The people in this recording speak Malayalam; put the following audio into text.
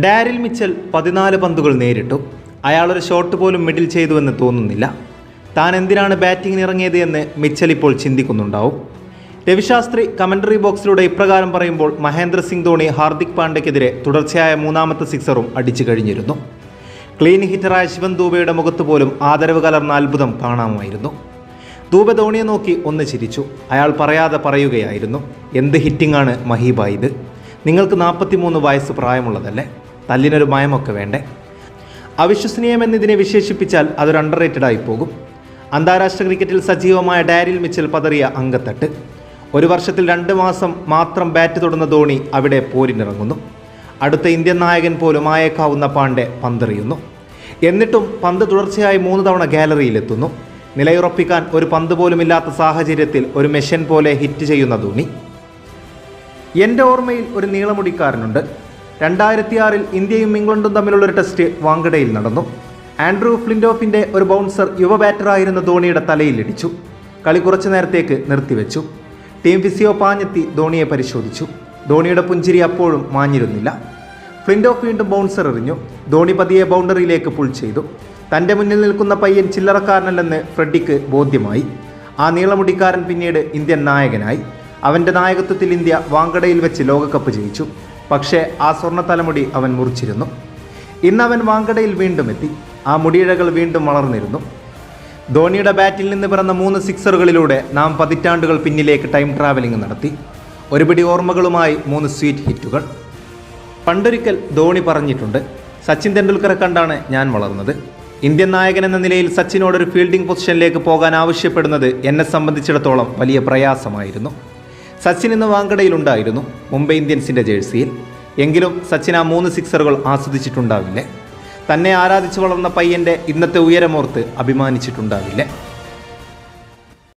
ഡാരിൽ മിച്ചൽ പതിനാല് പന്തുകൾ നേരിട്ടു. അയാളൊരു ഷോട്ട് പോലും മിഡിൽ ചെയ്തുവെന്ന് തോന്നുന്നില്ല. താൻ എന്തിനാണ് ബാറ്റിങ്ങിന് ഇറങ്ങിയത് എന്ന് മിച്ചൽ ഇപ്പോൾ ചിന്തിക്കുന്നുണ്ടാവും. രവിശാസ്ത്രി കമന്ററി ബോക്സിലൂടെ ഇപ്രകാരം പറയുമ്പോൾ മഹേന്ദ്ര സിംഗ് ധോണി ഹാർദിക് പാണ്ഡ്യക്കെതിരെ തുടർച്ചയായ മൂന്നാമത്തെ സിക്സറും അടിച്ചു കഴിഞ്ഞിരുന്നു. ക്ലീൻ ഹിറ്ററായ ശിവൻ ദൂബയുടെ മുഖത്ത് പോലും ആദരവ് കലർന്ന അത്ഭുതം കാണാമായിരുന്നു. ദൂബ ധോണിയെ നോക്കി ഒന്ന് ചിരിച്ചു. അയാൾ പറയാതെ പറയുകയായിരുന്നു എന്ത് ഹിറ്റിംഗ് ആണ് മഹീബ ഇത്? നിങ്ങൾക്ക് നാൽപ്പത്തിമൂന്ന് വയസ്സ് പ്രായമുള്ളതല്ലേ? തല്ലിനൊരു മയമൊക്കെ വേണ്ടേ? അവിശ്വസനീയമെന്നിതിനെ വിശേഷിപ്പിച്ചാൽ അതൊരു അണ്ടർ റേറ്റഡായി പോകും. അന്താരാഷ്ട്ര ക്രിക്കറ്റിൽ സജീവമായ ഡാരിൽ മിച്ചൽ പതറിയ അങ്കത്തട്ട് ഒരു വർഷത്തിൽ രണ്ട് മാസം മാത്രം ബാറ്റ് തൊടുന്ന ധോണി അവിടെ പോരിനിറങ്ങുന്നു. അടുത്ത ഇന്ത്യൻ നായകൻ പോലും ആയേക്കാവുന്ന പാണ്ഡെ പന്തെറിയുന്നു. എന്നിട്ടും പന്ത് തുടർച്ചയായി മൂന്ന് തവണ ഗാലറിയിലെത്തുന്നു. നിലയുറപ്പിക്കാൻ ഒരു പന്ത് പോലുമില്ലാത്ത സാഹചര്യത്തിൽ ഒരു മെഷീൻ പോലെ ഹിറ്റ് ചെയ്യുന്ന ധോണി. എന്റെ ഓർമ്മയിൽ ഒരു നീളമുടിക്കാരനുണ്ട്. രണ്ടായിരത്തി ആറിൽ ഇന്ത്യയും ഇംഗ്ലണ്ടും തമ്മിലുള്ള ഒരു ടെസ്റ്റ് വാങ്കഡയിൽ നടന്നു. ആൻഡ്രൂ ഫ്ലിൻഡോഫിന്റെ ഒരു ബൗൺസർ യുവ ബാറ്ററായിരുന്ന ധോണിയുടെ തലയിൽ ഇടിച്ചു. കളി കുറച്ചു നേരത്തേക്ക് നിർത്തിവെച്ചു. ടീം ഫിസിയോ പാഞ്ഞെത്തി ധോണിയെ പരിശോധിച്ചു. ധോണിയുടെ പുഞ്ചിരി അപ്പോഴും മാഞ്ഞിരുന്നില്ല. ഫ്ലിൻഡോഫ് വീണ്ടും ബൗൺസർ എറിഞ്ഞു. ധോണി പതിയെ ബൗണ്ടറിയിലേക്ക് പുൾ ചെയ്തു. തന്റെ മുന്നിൽ നിൽക്കുന്ന പയ്യൻ ചില്ലറക്കാരനല്ലെന്ന് ഫ്രെഡിക്ക് ബോധ്യമായി. ആ നീളമുടിക്കാരൻ പിന്നീട് ഇന്ത്യൻ നായകനായി. അവന്റെ നായകത്വത്തിൽ ഇന്ത്യ വാങ്കഡയിൽ വെച്ച് ലോകകപ്പ് ജയിച്ചു. പക്ഷേ ആ സ്വർണ തലമുടി അവൻ മുറിച്ചിരുന്നു. ഇന്ന് അവൻ വാങ്കടയിൽ വീണ്ടും എത്തി. ആ മുടിയിഴകൾ വീണ്ടും വളർന്നിരുന്നു. ധോണിയുടെ ബാറ്റിൽ നിന്ന് പിറന്ന മൂന്ന് സിക്സറുകളിലൂടെ നാം പതിറ്റാണ്ടുകൾ പിന്നിലേക്ക് ടൈം ട്രാവലിംഗ് നടത്തി. ഒരുപിടി ഓർമ്മകളുമായി മൂന്ന് സ്വീറ്റ് ഹിറ്റുകൾ. പണ്ടൊരിക്കൽ ധോണി പറഞ്ഞിട്ടുണ്ട് സച്ചിൻ തെണ്ടുൽക്കറെ കണ്ടാണ് ഞാൻ വളർന്നത്. ഇന്ത്യൻ നായകൻ എന്ന നിലയിൽ സച്ചിനോടൊരു ഫീൽഡിംഗ് പൊസിഷനിലേക്ക് പോകാൻ ആവശ്യപ്പെടുന്നത് എന്നെ സംബന്ധിച്ചിടത്തോളം വലിയ പ്രയാസമായിരുന്നു. സച്ചിൻ ഇന്ന് വാങ്കടയിലുണ്ടായിരുന്നു മുംബൈ ഇന്ത്യൻസിന്റെ ജേഴ്സിയിൽ. എങ്കിലും സച്ചിൻ ആ മൂന്ന് സിക്സറുകൾ ആസ്വദിച്ചിട്ടുണ്ടാവില്ലേ. തന്നെ ആരാധിച്ചു വളർന്ന പയ്യന്റെ ഇന്നത്തെ ഉയരമോർത്ത് അഭിമാനിച്ചിട്ടുണ്ടാവില്ലേ.